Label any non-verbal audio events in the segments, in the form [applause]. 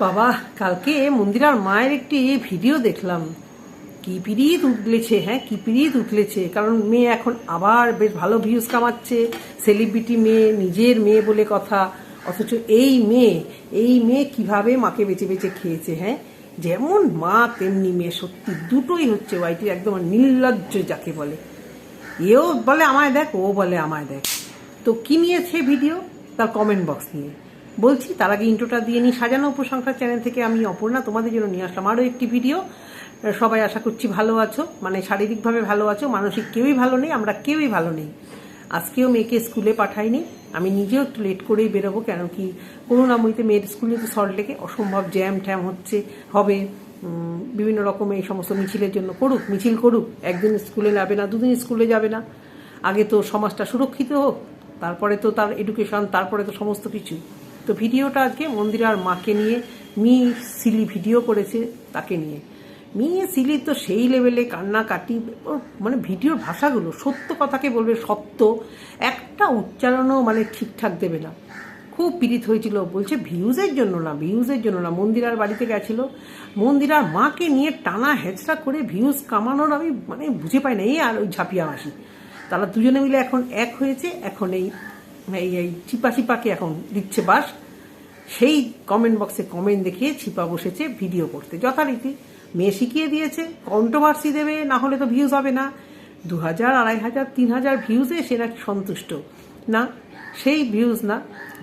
বাবা, কালকে মন্দিরার মায়ের একটি ভিডিও দেখলাম। কি পিরিত উঠলেছে হ্যাঁ? কি পিরিত উঠলেছে কারণ মেয়ে এখন আবার বেশ ভালো ভিউজ কামাচ্ছে। সেলিব্রিটি মেয়ে, নিজের মেয়ে বলে কথা। অথচ এই মেয়ে এই মেয়ে কীভাবে মাকে বেঁচে বেঁচে খেয়েছে হ্যাঁ? যেমন মা, তেমনি মেয়ে। সত্যি, দুটোই হচ্ছে ওয়াইটি একদম নির্লজ্জ যাকে বলে। এও বলে আমায় দেখ, ও বলে আমায় দেখ। তো কি নিয়েছে ভিডিও তার কমেন্ট বক্স নিয়ে। বলছি, তার আগে ইন্ট্রোটা দিয়ে নিই। সাজানো উপসংখ্যার চ্যানেল থেকে আমি অপর্ণা, তোমাদের জন্য নিয়ে আসলাম আরও একটি ভিডিও সবাই আশা করছি ভালো আছো। মানে শারীরিকভাবে ভালো আছো, মানসিক কেউই ভালো নেই, আমরা কেউই ভালো নেই। আজকেও মেয়েকে স্কুলে পাঠাইনি। আমি নিজেও একটু লেট করেই বেরোবো কেন কি করুণাময়ীতে মেয়ের স্কুলে তো সল্ট লেগে অসম্ভব জ্যাম ট্যাম হচ্ছে, হবে বিভিন্ন রকম এই সমস্ত মিছিলের জন্য করুক, মিছিল করুক, একদিন স্কুলে যাবে না, দুদিন স্কুলে যাবে না। আগে তো সমাজটা সুরক্ষিত হোক, তারপরে তো তার এডুকেশন তারপরে তো সমস্ত কিছু তো ভিডিওটা আজকে মন্দিরার মাকে নিয়ে, মি সিলি ভিডিও করেছে তাকে নিয়ে। মেয়ে সিলি তো সেই লেভেলে কান্নাকাটি মানে ভিডিওর ভাষাগুলো, সত্য কথাকে বলবে সত্য, একটা উচ্চারণও মানে ঠিকঠাক দেবে না। খুব পীড়িত হয়েছিল, বলছে ভিউজের জন্য না, ভিউজের জন্য না, মন্দিরার বাড়িতে গেছিল। মন্দিরার মাকে নিয়ে টানা হেঁচড়া করে ভিউজ কামানোর আমি মানে বুঝে পাই না এই আর ওই ঝাঁপিয়া মাসি তারা দুজনে মিলে এখন এক হয়েছে, এখন এই এই এই চিপা চিপাকে এখন দিচ্ছে বাস। সেই কমেন্ট বক্সে কমেন্ট দেখিয়ে ছিপা বসেছে ভিডিও করতে। যথারীতি মেয়ে শিখিয়ে দিয়েছে কন্ট্রোভার্সি দেবে, না হলে তো ভিউজ হবে না। দু হাজার, আড়াই হাজার, তিন হাজার ভিউজে সে নাকি সন্তুষ্ট। না, সেই ভিউজ না।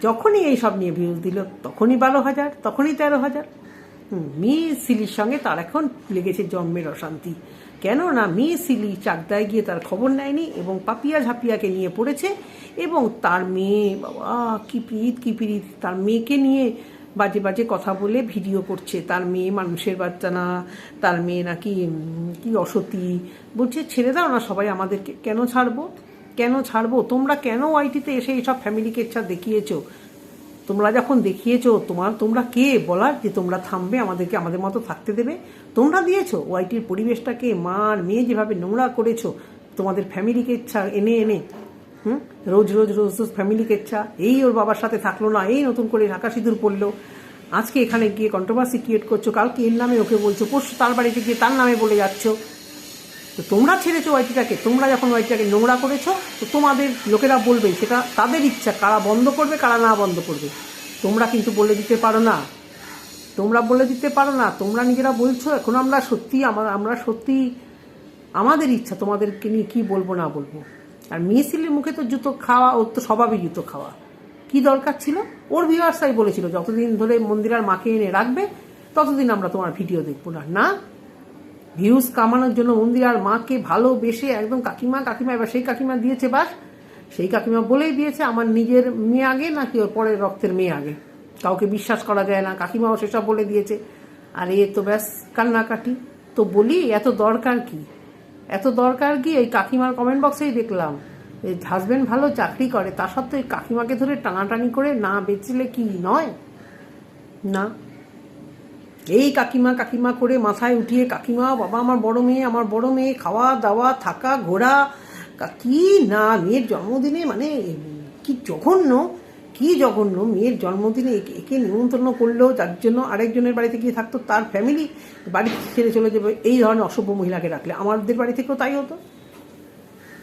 যখনই এই সব নিয়ে ভিউজ দিল, তখনই বারো হাজার, তখনই তেরো হাজার। হুম, মি সিলির সঙ্গে তার এখন লেগেছে জন্মের অশান্তি। কেন না মি সিলি চাকদায় গিয়ে তার খবর নেয়নি এবং পাপিয়া ঝাপিয়াকে নিয়ে পড়েছে এবং তার মেয়ে বাবা কি পিরিত কি পিরিত। তার মেয়েকে নিয়ে বাজে বাজে কথা বলে ভিডিও করছে। তার মেয়ে মানুষের বাচ্চা না তার মেয়ে নাকি কি অসতি। বলছে ছেড়ে দাও না সবাই আমাদেরকে। কেন ছাড়বো? কেন ছাড়বো? তোমরা কেন আইটিতে এসে এইসব ফ্যামিলি কেচ্ছা দেখিয়েছো? তোমরা যখন দেখিয়েছো, তোমার, তোমরা কে? বলার যে তোমরা থামবে, আমাদেরকে আমাদের মতো থাকতে দেবে। তোমরা দিয়েছ, ওয়াইটির পরিবেশটাকে, মার, মেয়ে যেভাবে নোংরা করেছ, তোমাদের ফ্যামিলিকে ইচ্ছা এনে এনে, হুম? রোজ রোজ রোজ রোজ ফ্যামিলিকে ইচ্ছা, এই ওর বাবার সাথে থাকল না, এই নতুন করে ঢাকা সিঁদুর পড়ল। আজকে এখানে গিয়ে কন্ট্রোভার্সি ক্রিয়েট করছ, কালকে এর নামে ওকে বলছো, পরশু তার বাড়িতে গিয়ে তার নামে বলে যাচ্ছ। তো তোমরা ছেড়েছো ওয়াইটিটাকে, তোমরা যখন ওয়াইটিটাকে নোংরা করেছ, তো তোমাদের লোকেরা বলবে সেটা তাদের ইচ্ছা, কারা বন্ধ করবে, কারা না বন্ধ করবে। তোমরা কিন্তু বলে দিতে পারো না। তোমরা বলে দিতে পারো না, তোমরা নিজেরা বলছো, এখন আমরা সত্যি, আমরা আমরা সত্যি, আমাদের ইচ্ছা, তোমাদেরকে নিয়ে কী বলব, না বলব। আর মিসিলের মুখে তো জুতো খাওয়া, ওর তো স্বভাবই জুতো খাওয়া। কি দরকার ছিল? ওর ভিউয়ার্সাই বলেছিল, যতদিন ধরে মন্দিরার মাকে এনে রাখবে, ততদিন আমরা তোমার ভিডিও দেখব না। না ভিউজ কামানোর জন্য মন্দিরার মাকে ভালোবেসে একদম কাকিমা কাকিমা, এবার সেই কাকিমা দিয়েছে বাস। সেই কাকিমা বলেই দিয়েছে, আমার নিজের মেয়ে আগে নাকি ওর পরের রক্তের মেয়ে আগে? কাউকে বিশ্বাস করা যায় না, কাকিমাও সেসব বলে দিয়েছে। আর এ তো ব্যাস কান্নাকাটি। তো বলি, এত দরকার কি? এত দরকার কি? এই কাকিমার কমেন্ট বক্সেই দেখলাম। এই হাজবেন্ড ভালো চাকরি করে, তা সত্ত্বেও কাকিমাকে ধরে টানাটানি করে না বেচলে কি নয়? না। এই কাকিমা কাকিমা করে মাথায় উঠিয়ে, কাকিমা, বাবা আমার বড় মেয়ে, আমার বড় মেয়ে, খাওয়া দাওয়া, থাকা, ঘোরা কা- না, মেয়ের জন্মদিনে মানে কি জঘন্য কি জঘন্য, মেয়ের জন্মদিনে একে- একে নিমন্ত্রণ করলেও যার জন্য আরেকজনের বাড়িতে গিয়ে থাকতো তার ফ্যামিলি বাড়ি ছেড়ে চলে যাবে, এই ধরনের অসভ্য মহিলাকে রাখলে আমাদের বাড়ি থেকেও তাই হতো।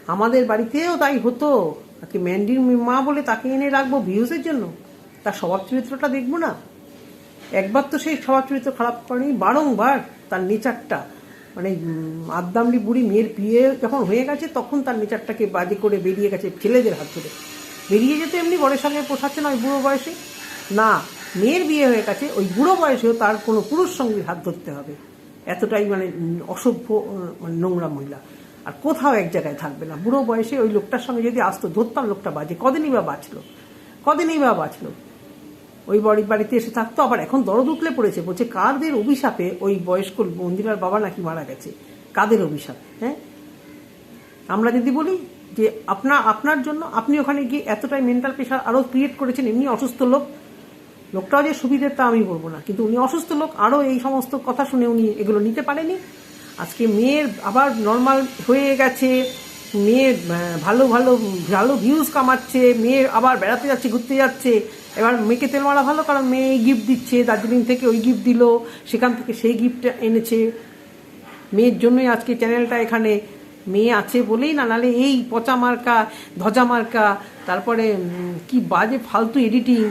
আমাদের বাড়িতেও তাই হতো। তাকে ম্যান্ডির মা বলে তাকে এনে রাখব ভিউজের জন্য। তার স্বভাব চরিত্রটা দেখব না। একবার তো সেই স্বভাব চরিত্র খারাপ করেনি, বারংবার তার নেচারটা মানে আদ্দামলি বুড়ি মেয়ের বিয়ে যখন হয়ে গেছে, তখন তার নেচারটাকে বাজে করে বেরিয়ে গেছে ছেলেদের হাত ধরে। বেরিয়ে যেতে এমনি বরের সঙ্গে পোষাচ্ছে না ওই বুড়ো বয়সে। না, মেয়ের বিয়ে হয়ে গেছে, ওই বুড়ো বয়সেও তার কোনো পুরুষ সঙ্গীর হাত ধরতে হবে। এতটাই মানে অসভ্য মানে নোংরা মহিলা। আর কোথাও এক জায়গায় থাকবে না। বুড়ো বয়সে ওই লোকটার সঙ্গে যদি আসতো, ধরতাম লোকটা বাজে। কদিনই বা বাঁচলো? কদিনই বা বাঁচলো? ওই বাড়ি বাড়িতে এসে থাকতো, আবার এখন দরদ উঠলে পড়েছে, বলছে, কাদের অভিশাপে ওই বয়স্ক মন্দিরার বাবা নাকি মারা গেছে? কাদের অভিশাপ হ্যাঁ? আমরা যদি বলি যে আপনার আপনার জন্য আপনি ওখানে গিয়ে এতটাই মেন্টাল প্রেশার আরও ক্রিয়েট করেছেন, এমনি অসুস্থ লোক, লোকটাও যে সুবিধের তা আমি বলব না, কিন্তু উনি অসুস্থ লোক, আরও এই সমস্ত কথা শুনে উনি এগুলো নিতে পারেনি। আজকে মেয়ের আবার নর্মাল হয়ে গেছে মেয়ে ভালো ভালো ভালো ভিউজ কামাচ্ছে মেয়ে আবার বেড়াতে যাচ্ছে, ঘুরতে যাচ্ছে এবার মেয়েকে তেল মারা ভালো, কারণ মেয়ে এই গিফট দিচ্ছে, দার্জিলিং থেকে ওই গিফট দিল, সেখান থেকে সেই গিফট এনেছে। মেয়ের জন্যই আজকে চ্যানেলটা এখানে। মেয়ে আছে বলেই না, নাহলে এই পচা মার্কা, ধজা মার্কা, তারপরে কি বাজে ফালতু এডিটিং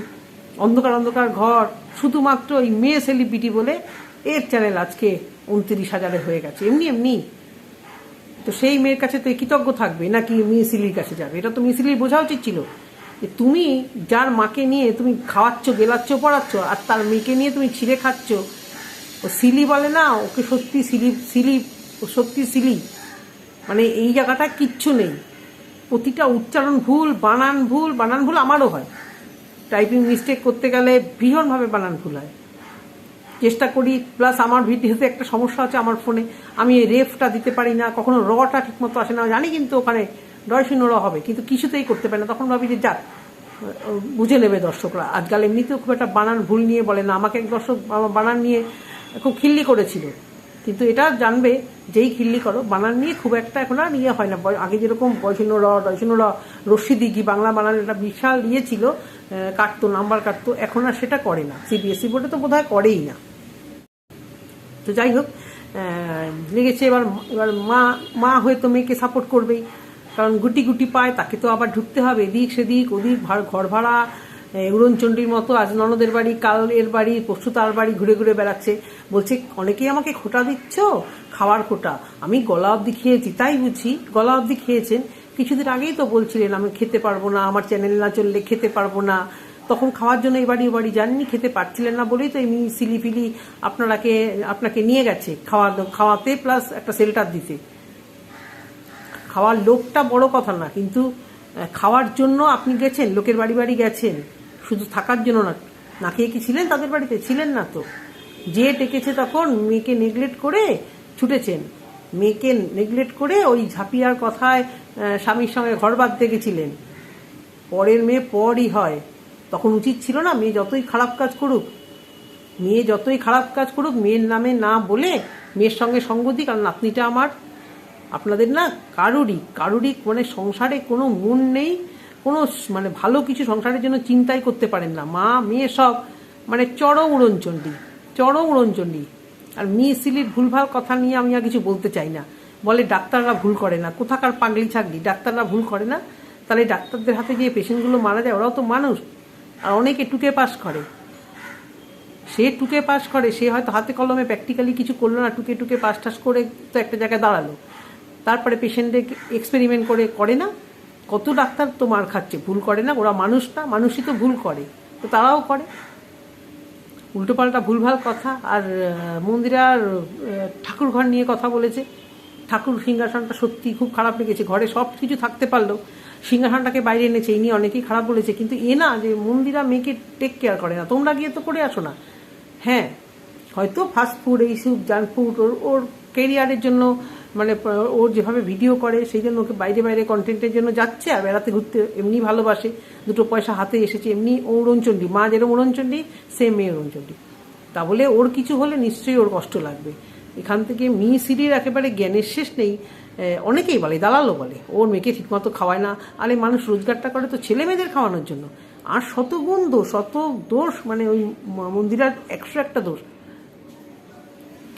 অন্ধকার অন্ধকার ঘর, শুধুমাত্র ওই মেয়ে সেলিব্রিটি বলে এর চ্যানেল আজকে উনত্রিশ হাজারে হয়ে গেছে। এমনি এমনি। তো সেই মেয়ের কাছে তো কৃতজ্ঞ থাকবে, নাকি মিসিলির কাছে যাবে? এটা তো মিসিলির বোঝা উচিত ছিল। তুমি যার মাকে নিয়ে তুমি খাওয়াচ্ছ, গেলাচ্ছ, পড়াচ্ছ, আর তার মেয়েকে নিয়ে তুমি ছিঁড়ে খাচ্ছ, ও সিলি বলে না, ওকে সত্যি সিলি সিলি, ও সত্যি সিলি। মানে এই জায়গাটা কিচ্ছু নেই। প্রতিটা উচ্চারণ ভুল, বানান ভুল বানান ভুল আমারও হয়। টাইপিং মিস্টেক করতে গেলে ভীষণভাবে বানান ভুল হয়। চেষ্টা করি প্লাস আমার ভিডিওতে একটা সমস্যা আছে আমার ফোনে আমি রেফটা দিতে পারি না, কখনো রটা ঠিকমতো আসে না। জানি কিন্তু ওখানে ডয় শূন্য র হবে, কিন্তু কিছুতেই করতে পারে না। তখন ভাবি যে, যাক, বুঝে নেবে দর্শকরা। আজকাল এমনিতেও খুব একটা বানান ভুল নিয়ে বলে না। আমাকে এক দর্শক বানান নিয়ে খুব খিল্লি করেছিল। কিন্তু এটা জানবে, যেই খিল্লি করো, বানান নিয়ে খুব একটা এখন আর ইয়ে হয় না। আগে যেরকম বয়শূন্য র র রশ্মি দিঘি বাংলা বানান একটা বিশাল ইয়ে ছিল কাটতো, নাম্বার কাটতো, এখন আর সেটা করে না। সিবিএসসি বোর্ডে তো বোধহয় করেই না। তো যাই হোক লেগেছে এবার এবার মা মা হয়তো মেয়েকে সাপোর্ট করবেই। কারণ গুটি গুটি পায়, তাকে তো আবার ঢুকতে হবে, এদিক সেদিক, ওদিক ঘর ভাড়া উড়নচণ্ডীর মতো আজ ননদের বাড়ি, কাল এর বাড়ি, পরশু তার বাড়ি ঘুরে ঘুরে বেড়াচ্ছে। বলছে, অনেকেই আমাকে খোটা দিচ্ছ? খাওয়ার খোটা। আমি গলা অবধি খেয়েছি, তাই বুঝি, গলা অবধি খেয়েছেন। কিছুদিন আগেই তো বলছিলেন, আমি খেতে পারব না, আমার চ্যানেল না চললে খেতে পারব না। তখন খাওয়ার জন্য এই বাড়ি ও বাড়ি যাননি, খেতে পারছিলেন না বলেই তো এমনি সিলিফিলি আপনারাকে, আপনাকে নিয়ে গেছে, খাওয়া, খাওয়াতে প্লাস একটা সেল্টার দিতে। খাওয়ার লোকটা বড় কথা না, কিন্তু খাওয়ার জন্য আপনি গেছেন, লোকের বাড়ি বাড়ি গেছেন, শুধু থাকার জন্য না না খেয়ে কি ছিলেন তাদের বাড়িতে? ছিলেন না তো। যে ডেকেছে তখন মেয়েকে নেগলেক্ট করে ছুটেছেন। মেয়েকে নেগলেক্ট করে ওই ঝাঁপিয়ার কথায় স্বামীর সঙ্গে ঘর বাঁধতে গেছিলেন। পরের মেয়ে পরই হয়। তখন উচিত ছিল না মেয়ে যতই খারাপ কাজ করুক, মেয়ে যতই খারাপ কাজ করুক, মেয়ের নামে না বলে মেয়ের সঙ্গে সঙ্গ দিই কারণ নাতনিটা আমার আপনাদের না কারুরই কারুরই মানে সংসারে কোনো মন নেই, কোনো মানে ভালো কিছু সংসারের জন্য চিন্তাই করতে পারেন না। মা, মেয়ে সব মানে চড় উড়নচণ্ডী চড় উড়নচণ্ডী। আর মেয়ে সিলির ভুলভাল কথা নিয়ে আমি আর কিছু বলতে চাই না। বলে ডাক্তাররা ভুল করে না। কোথাকার পাগলি ছাগলি? ডাক্তাররা ভুল করে না? তাহলে ডাক্তারদের হাতে যে পেশেন্টগুলো মারা যায়, ওরাও তো মানুষ। আর অনেকে টুকে পাস করে। সে টুকে পাস করে, সে হয়তো হাতে কলমে প্র্যাকটিক্যালি কিছু করল না, টুকে টুকে পাস টাস করে তো একটা জায়গায় দাঁড়াল। তারপরে পেশেন্টদের এক্সপেরিমেন্ট করে করে না? কত ডাক্তার তো মার খাচ্ছে ভুল করে না? ওরা মানুষ না মানুষই তো ভুল করে। তো তারাও করে। উল্টোপাল্টা ভুলভাল কথা। আর আহ, মন্দিরার আহ, ঠাকুর ঘর নিয়ে কথা বলেছে। ঠাকুর সিংহাসনটা সত্যি খুব খারাপ লেগেছে। ঘরে সব কিছু থাকতে পারল। সিংহাসনটাকে বাইরে এনেছে এই নিয়ে অনেকেই খারাপ বলেছে। কিন্তু এ না যে মন্দিরা মেয়েকে টেক কেয়ার করে না। তোমরা গিয়ে তো করে আসো না। হ্যাঁ হয়তো ফাস্ট ফুড এইসব জাঙ্ক ফুড ওর ওর কেরিয়ারের জন্য মানে ওর যেভাবে ভিডিও করে, সেই জন্য ওকে বাইরে বাইরে কন্টেন্টের জন্য যাচ্ছে আর বেড়াতে ঘুরতে এমনি ভালোবাসে। দুটো পয়সা হাতে এসেছে, এমনি ও উড়নচণ্ডী মা যেরকম উড়নচণ্ডী সেম মেয়ে উড়নচণ্ডী তা বলে ওর কিছু হলে নিশ্চয়ই ওর কষ্ট লাগবে। এখান থেকে মি সিরির একেবারে জ্ঞানের শেষ নেই। অনেকেই বলে, দালালও বলে, ওর মেয়েকে ঠিকমতো খাওয়ায় না। আরে, মানুষ রোজগারটা করে তো ছেলে মেয়েদের খাওয়ানোর জন্য। আর শত দোষ শত দোষ মানে ওই মন্দিরার একশো একটা দোষ।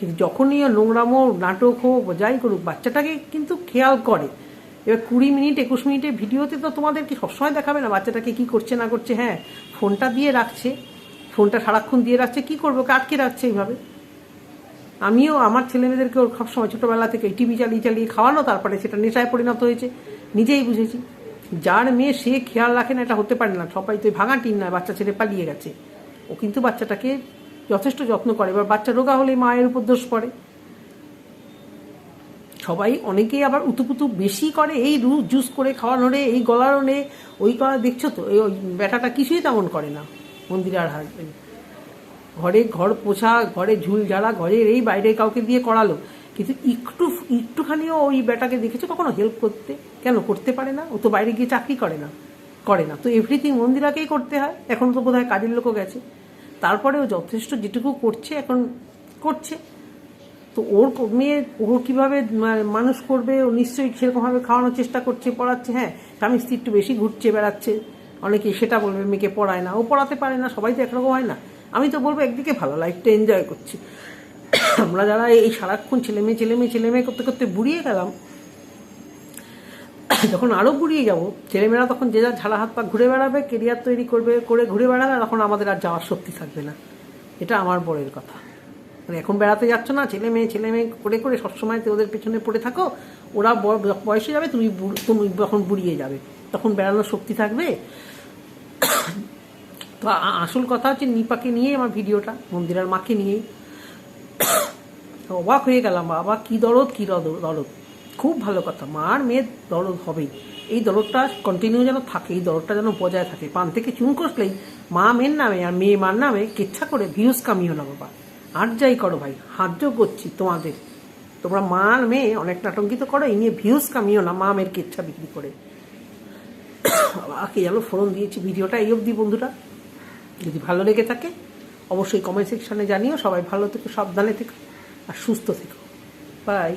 কিন্তু যখনই নোংরামো, নাটক হোক, যাই করুক, বাচ্চাটাকে কিন্তু খেয়াল করে। এবার কুড়ি মিনিট, একুশ মিনিটের ভিডিওতে তো তোমাদেরকে সবসময় দেখাবে না বাচ্চাটাকে কি করছে, না করছে। হ্যাঁ ফোনটা দিয়ে রাখছে। ফোনটা সারাক্ষণ দিয়ে রাখছে, কি করব আটকে রাখছে এইভাবে? আমিও, আমার ছেলেমেয়েদেরকে ওর সবসময় ছোটোবেলা থেকে টিভি চালিয়ে চালিয়ে খাওয়ানো, তারপরে সেটা নেশায় পরিণত হয়েছে, নিজেই বুঝেছি। যার মেয়ে, সে খেয়াল রাখে না, এটা হতে পারে না। সবাই তো ভাঙা টিন নয়, বাচ্চা ছেলে পালিয়ে গেছে। ও কিন্তু বাচ্চাটাকে যথেষ্ট যত্ন করে। এবার বাচ্চা রোগা হলে মায়ের উপর দোষ পড়ে। সবাই অনেকেই আবার উতুপুতু বেশি করে এই রু জুস করে খাওয়ানো রে, এই গলানো রে, ওই করা দেখছ তো? ওই ব্যাটাটা কিছুই তেমন করে না মন্দিরার হাজবেন্ড। ঘরে ঘর পোছা, ঘরে ঝুল ঝাড়া, ঘরের এই বাইরে কাউকে দিয়ে করালো। কিন্তু একটু একটুখানিও ওই বেটাকে দেখেছ কখনো হেল্প করতে? কেন? করতে পারে না? ও তো বাইরে গিয়ে চাকরি করে না করে না। তো এভরিথিং মন্দিরাকেই করতে হয়। এখন তো বোধহয় কাজের লোকও গেছে। তারপরেও যথেষ্ট যেটুকু করছে, এখন করছে। তো ওর মেয়ে, ওর কীভাবে মানুষ করবে, ও নিশ্চয়ই সেরকমভাবে খাওয়ানোর চেষ্টা করছে, পড়াচ্ছে হ্যাঁ। স্বামী স্ত্রী একটু বেশি ঘুরছে, বেড়াচ্ছে। অনেকে সেটা বলবে, মেয়েকে পড়ায় না। ও পড়াতে পারে না, সবাই তো একরকম হয় না। আমি তো বলব, একদিকে ভালো লাইফটা এনজয় করছি। আমরা যারা এই সারাক্ষণ ছেলে মেয়ে ছেলে মেয়ে ছেলে মেয়ে করতে করতে বুড়িয়ে গেলাম যখন আরও বুড়িয়ে যাব, ছেলেমেয়েরা তখন যে যার ঝাড়া হাত পা ঘুরে বেড়াবে কেরিয়ার তৈরি করবে, করে ঘুরে বেড়াবে, তখন আমাদের আর যাওয়ার শক্তি থাকবে না। এটা আমার বড়ের কথা। মানে এখন বেড়াতে যাচ্ছ না, ছেলে মেয়ে ছেলে মেয়ে করে করে সবসময় ওদের পেছনে পড়ে থাকো, ওরা বয়সে যাবে, তুমি তুমি যখন বুড়িয়ে যাবে, তখন বেড়ানোর শক্তি থাকবে। তো আসল কথা হচ্ছে নিপাকে নিয়ে আমার ভিডিওটা, মন্দিরার মাকে নিয়েই। [coughs] অবাক হয়ে গেলাম, বাবা, কি দরদ কি দরদ খুব ভালো কথা। মার মেয়ের দরদ হবেই। এই দরদটা কন্টিনিউ যেন থাকে, এই দরদটা যেন বজায় থাকে। পান থেকে চুন কষলেই মা মেয়ের নামে আর মেয়ে মার নামে কেচ্ছা করে ভিউজ কামিও না বাবা। আর যাই করো ভাই, হাত করছি তোমাদের। তোমরা মা আর মেয়ে অনেক নাটঙ্কিত করো, এই নিয়ে ভিউজ কামিও না মা মেয়ের কেচ্ছা বিক্রি করে। কে যেন ফোরন দিয়েছি ভিডিওটা এই অবধি বন্ধুরা। যদি ভালো লেগে থাকে, অবশ্যই কমেন্ট সেকশনে জানিও। সবাই ভালো থেকো, সাবধানে থেকো, আর সুস্থ থেকো। বাই